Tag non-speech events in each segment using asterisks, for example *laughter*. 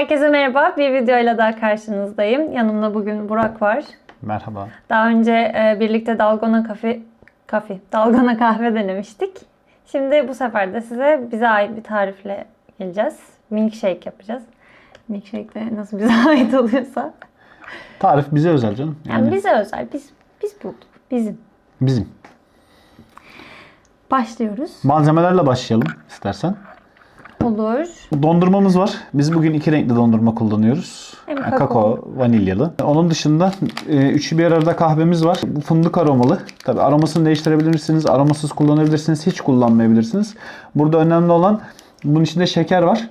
Herkese merhaba. Bir videoyla daha karşınızdayım. Yanımda bugün Burak var. Merhaba. Daha önce e, birlikte Dalgona Kafe, kafe, Dalgona kahve denemiştik. Şimdi bu sefer de size bize ait bir tarifle geleceğiz. Milkshake yapacağız. Milkshake de nasıl bize *laughs* ait oluyorsa. Tarif bize özel canım. Yani, Yani bize özel. Biz biz bulduk. Bizim. bizim. Başlıyoruz. Malzemelerle başlayalım istersen. Olur. Dondurmamız var. Biz bugün iki renkli dondurma kullanıyoruz. Hem kakao. kakao, vanilyalı. Onun dışında e, üçü bir arada kahvemiz var. Bu fındık aromalı. Tabi aromasını değiştirebilirsiniz. Aromasız kullanabilirsiniz. Hiç kullanmayabilirsiniz. Burada önemli olan bunun içinde şeker var.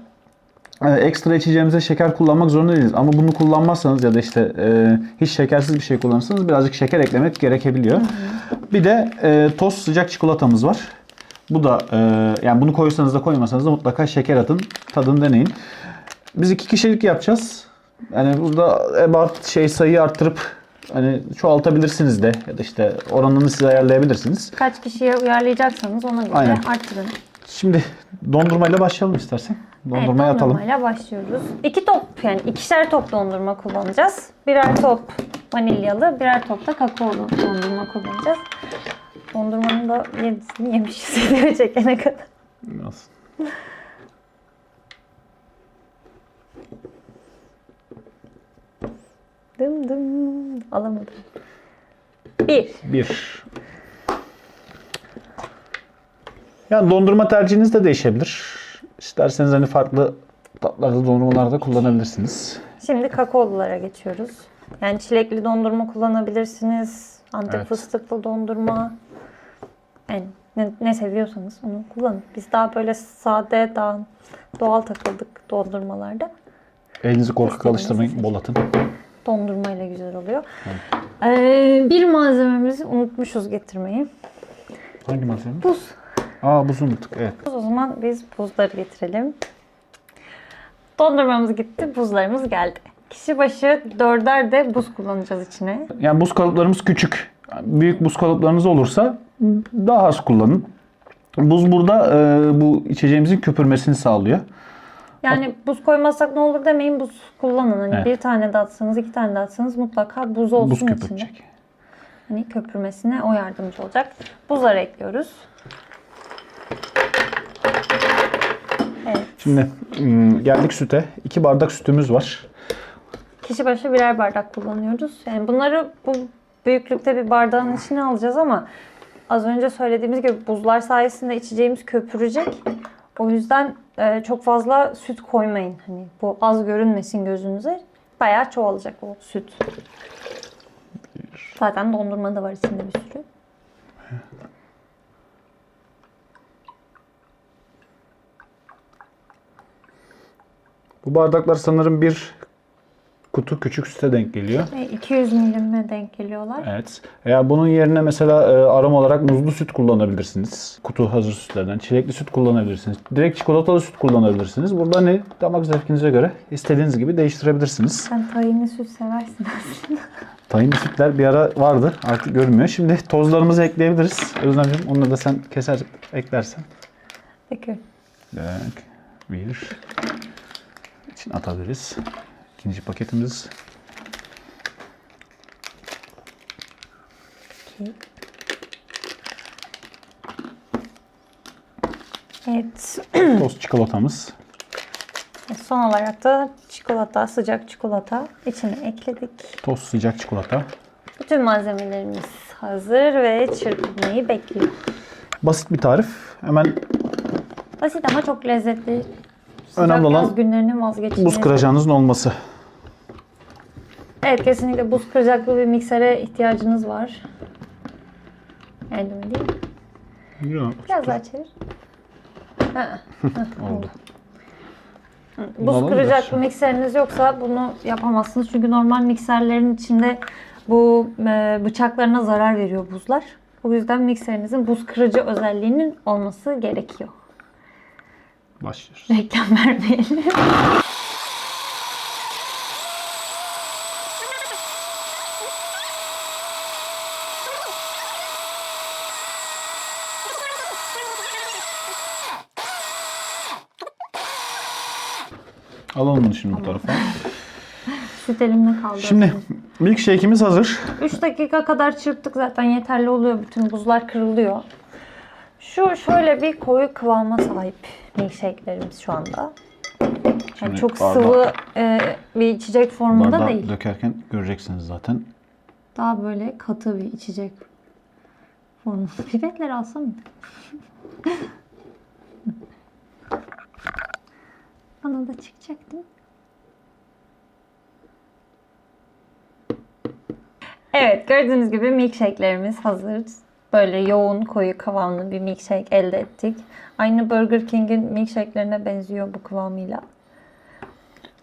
E, Ekstra içeceğimize şeker kullanmak zorunda değiliz. Ama bunu kullanmazsanız ya da işte e, hiç şekersiz bir şey kullanırsanız birazcık şeker eklemek gerekebiliyor. Bir de e, toz sıcak çikolatamız var. Bu da e, yani bunu koysanız da koymasanız da mutlaka şeker atın. Tadını deneyin. Biz iki kişilik yapacağız. Yani burada about şey sayıyı arttırıp hani çoğaltabilirsiniz de ya da işte oranını siz ayarlayabilirsiniz. Kaç kişiye uyarlayacaksanız ona göre Aynen. arttırın. Şimdi dondurmayla başlayalım istersen. Dondurmayı evet, atalım. dondurmayla başlıyoruz. İki top yani ikişer top dondurma kullanacağız. Birer top vanilyalı, birer top da kakaolu dondurma kullanacağız. Dondurmanın da yedisini yemişiz *laughs* video çekene kadar. Biraz. Dım dım. Alamadım. Bir. Bir. Yani dondurma tercihiniz de değişebilir. İsterseniz hani farklı tatlarda dondurmalarda kullanabilirsiniz. Şimdi kakaolulara geçiyoruz. Yani çilekli dondurma kullanabilirsiniz. Antep Evet. fıstıklı dondurma. Yani ne, ne seviyorsanız onu kullanın. Biz daha böyle sade, daha doğal takıldık dondurmalarda. Elinizi korkak alıştırmayın. Bol atın. Dondurmayla güzel oluyor. Ee, bir malzememizi unutmuşuz getirmeyi. Hangi malzeme? Buz. Aa buzun unuttuk. Evet. Buz o zaman biz buzları getirelim. Dondurmamız gitti, buzlarımız geldi. Kişi başı dörder de buz kullanacağız içine. Yani buz kalıplarımız küçük. Büyük buz kalıplarınız olursa daha az kullanın. Buz burada e, bu içeceğimizin köpürmesini sağlıyor. Yani buz koymazsak ne olur demeyin buz kullanın. Hani Evet. bir tane de atsanız, iki tane de atsanız mutlaka buz olsun Buz içinde. köpürecek. Hani köpürmesine o yardımcı olacak. Buzları ekliyoruz. Evet. Şimdi mm, geldik süte. 2 bardak sütümüz var. Kişi başı birer bardak kullanıyoruz. Yani bunları bu büyüklükte bir bardağın içine alacağız ama az önce söylediğimiz gibi buzlar sayesinde içeceğimiz köpürecek. O yüzden e, çok fazla süt koymayın. Hani bu az görünmesin gözünüze. Bayağı çoğalacak o süt. Zaten dondurma da var içinde bir sürü. Bu bardaklar sanırım bir kutu küçük süte denk geliyor. Ve 200 milime denk geliyorlar. Evet. Eğer bunun yerine mesela e, aroma olarak muzlu süt kullanabilirsiniz. Kutu hazır sütlerden. Çilekli süt kullanabilirsiniz. Direkt çikolatalı süt kullanabilirsiniz. Burada hani damak zevkinize göre istediğiniz gibi değiştirebilirsiniz. Sen tahinli süt seversin aslında. *laughs* Tahinli sütler bir ara vardı. Artık görünmüyor. Şimdi tozlarımızı ekleyebiliriz. Özlemciğim onları da sen keser eklersen. Peki. Dök. Bir. İçine atabiliriz. İkinci paketimiz. İki. Evet. Toz çikolatamız. Son olarak da çikolata, sıcak çikolata içine ekledik. Toz sıcak çikolata. Bütün malzemelerimiz hazır ve çırpılmayı bekliyor. Basit bir tarif. Hemen Basit ama çok lezzetli. Önemli olan günlerinin vazgeçilmezi. buz kıracağınızın olması. Evet kesinlikle buz kıracaklı bir miksere ihtiyacınız var. Eldiven değil mi? Yok. Biraz daha çevir. Ha, *laughs* Oldu. Buz alalım şu- mikseriniz yoksa bunu yapamazsınız. Çünkü normal mikserlerin içinde bu e, bıçaklarına zarar veriyor buzlar. O yüzden mikserinizin buz kırıcı özelliğinin olması gerekiyor. Başlıyoruz. Reklam vermeyelim. Alalım bunu şimdi bu tarafa. Süt elimde kaldı. Şimdi milkshake'imiz hazır. 3 dakika kadar çırptık zaten yeterli oluyor. Bütün buzlar kırılıyor. Şu şöyle bir koyu kıvama sahip milkshake'lerimiz şu anda. Yani Şimdi çok bardağı- sıvı e, bir içecek formunda Bardağı değil. dökerken göreceksiniz zaten. Daha böyle katı bir içecek formu. *laughs* Pipetleri alsam mı? *laughs* Bana da çıkacaktı. Evet gördüğünüz gibi milkshake'lerimiz hazır. Böyle yoğun koyu kıvamlı bir milkshake elde ettik. Aynı Burger King'in milkshake'lerine benziyor bu kıvamıyla.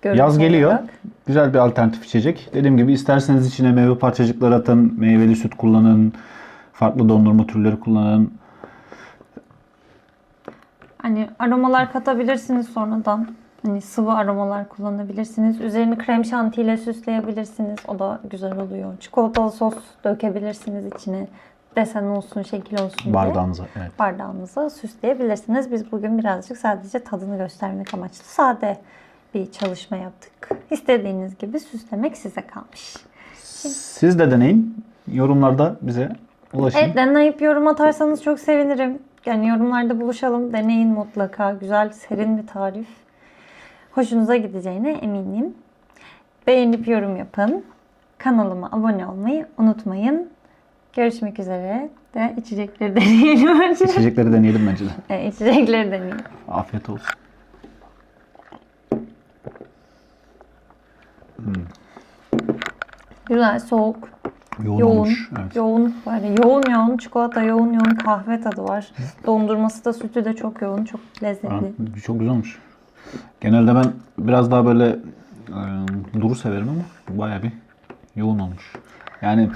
Görüntü Yaz geliyor. olarak. Güzel bir alternatif içecek. Dediğim gibi isterseniz içine meyve parçacıkları atın, meyveli süt kullanın, farklı dondurma türleri kullanın. Hani aromalar katabilirsiniz sonradan. Hani sıvı aromalar kullanabilirsiniz. Üzerini krem şantiyle süsleyebilirsiniz. O da güzel oluyor. Çikolatalı sos dökebilirsiniz içine. Desen olsun, şekil olsun diye. Bardağınıza. Evet. Bardağınıza süsleyebilirsiniz. Biz bugün birazcık sadece tadını göstermek amaçlı sade bir çalışma yaptık. İstediğiniz gibi süslemek size kalmış. Siz de deneyin. Yorumlarda bize ulaşın. Evet deneyip yorum atarsanız çok sevinirim. Yani yorumlarda buluşalım. Deneyin mutlaka. Güzel, serin bir tarif. Hoşunuza gideceğine eminim. Beğenip yorum yapın. Kanalıma abone olmayı unutmayın. Görüşmek üzere. De içecekleri deneyelim önce. İçecekleri deneyelim bence de. Evet, içecekleri deneyelim. Afiyet olsun. Güzel, soğuk, Yoğun, yoğun, olmuş. Evet. yoğun böyle yoğun yoğun çikolata, yoğun yoğun kahve tadı var. Dondurması da sütü de çok yoğun, çok lezzetli. Ha, çok güzel olmuş. Genelde ben biraz daha böyle e, duru severim ama baya bir yoğun olmuş. Yani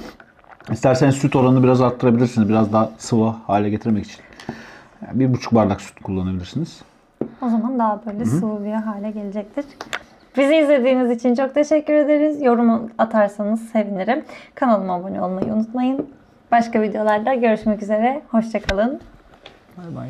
isterseniz süt oranını biraz arttırabilirsiniz. Biraz daha sıvı hale getirmek için. Yani bir buçuk bardak süt kullanabilirsiniz. O zaman daha böyle sıvı bir hale gelecektir. Bizi izlediğiniz için çok teşekkür ederiz. Yorum atarsanız sevinirim. Kanalıma abone olmayı unutmayın. Başka videolarda görüşmek üzere. Hoşçakalın. Bay bay.